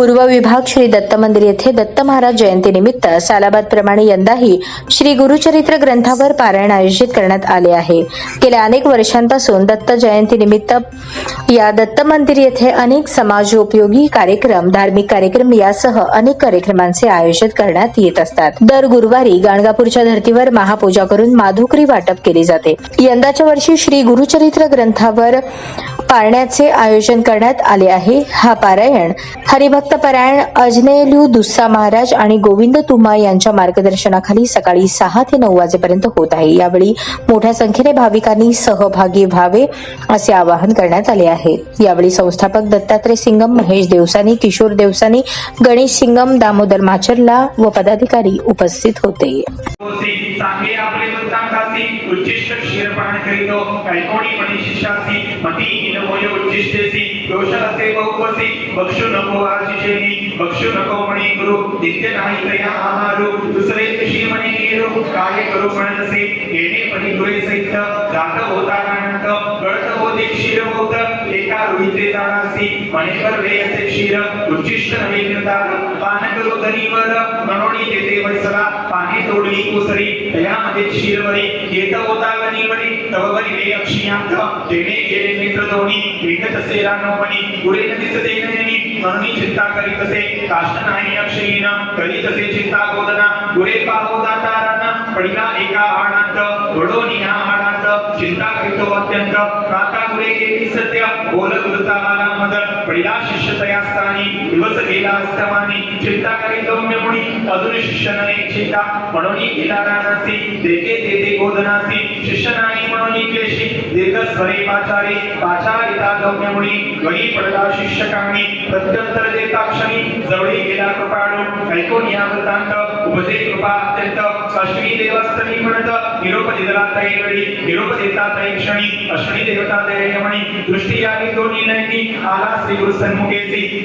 पूर्व विभाग श्री दत्त मंदिर येथे दत्त महाराज जयंतीनिमित्त सालाबाद प्रमाणे यंदाही श्री गुरुचरित्र ग्रंथावर पारायण आयोजित करण्यात आले आहे. गेल्या अनेक वर्षांपासून दत्त जयंतीनिमित्त या दत्त मंदिर येथे अनेक समाजोपयोगी कार्यक्रम धार्मिक कार्यक्रम यासह अनेक कार्यक्रमांचे आयोजित करण्यात येत असतात. दर गुरुवारी गाणगापूरच्या धर्तीवर महापूजा करून माधुकरी वाटप केली जाते. यंदाच्या वर्षी श्री गुरुचरित्र ग्रंथावर पाळण्याचे आयोजन करण्यात आले आहे. हा पारायण हरिभक्त पारायण अजनेलू दुस्सा महाराज आणि गोविंद तुमा यांच्या मार्गदर्शनाखाली सकाळी सहा ते नऊ वाजेपर्यंत होत आहे. यावेळी मोठ्या संख्येने भाविकांनी सहभागी व्हावे असे आवाहन करण्यात आले आहे. यावेळी संस्थापक दत्तात्रय सिंगम महेश देवसानी किशोर देवसानी गणेश सिंगम दामोदर माचरला व पदाधिकारी उपस्थित होते. आपले उच्चिष्ट क्षीरपान करीतो कैकोणी मणी शिष्यासी मती इनमोय उच्चिष्टेसी दोष असे बहुपसी बक्षु नको आशिषेनी बक्षु नको मणी गुरु नित्य नाही तया आहारु दुसरे कशी मणी गेलो काय करू म्हणसी येणे पणी गुरे सहित जात होता नानक गळत होते क्षीर होत एका रुईचे जाणासी मणेवर असे क्षीर उच्चिष्ट नवीन निर्धार पान करू धनीवर मनोणी तेथे वैसला पाणी तोडली यामध्ये त्यामध्ये क्षीरवरी येत होता गणीवरी तव. वरी वे अक्षियांत तेने केले मित्र दोन्ही भेट असे रानोपणी पुढे न दिसते नयनी म्हणून चिंता करीत असे. काष्ट नाही अक्षयीन करीत असे चिंता गोदना पुढे पाहो जाता पडिला एका आणांत घडोनी ह्या पिता चिंता प्रातामुळे अत्यंत सत्य बोल गुरुचा आला पहिला शिष्य तयास्थानी दिवस गेला अस्तमानी चिंता करी गम्य अजून शिष्य चिंता म्हणून गेला रानासी देते देते गोधनासी शिष्य नाही म्हणून दीर्घ स्वरे पाचारी पाचारिता गम्यमुनी मुनी पडला शिष्य काणी प्रत्युत्तर देता जवळी गेला कृपाणू ऐकून या वृत्तांत उपजे कृपा अत्यंत अश्विनी देवस्थानी म्हणत निरोप दिला तये वेळी निरोप देता तये क्षणी अश्विनी देवता तये यमणी दृष्टी यावी दोन्ही नयनी आला श्री गुरु सन्मुखेसी.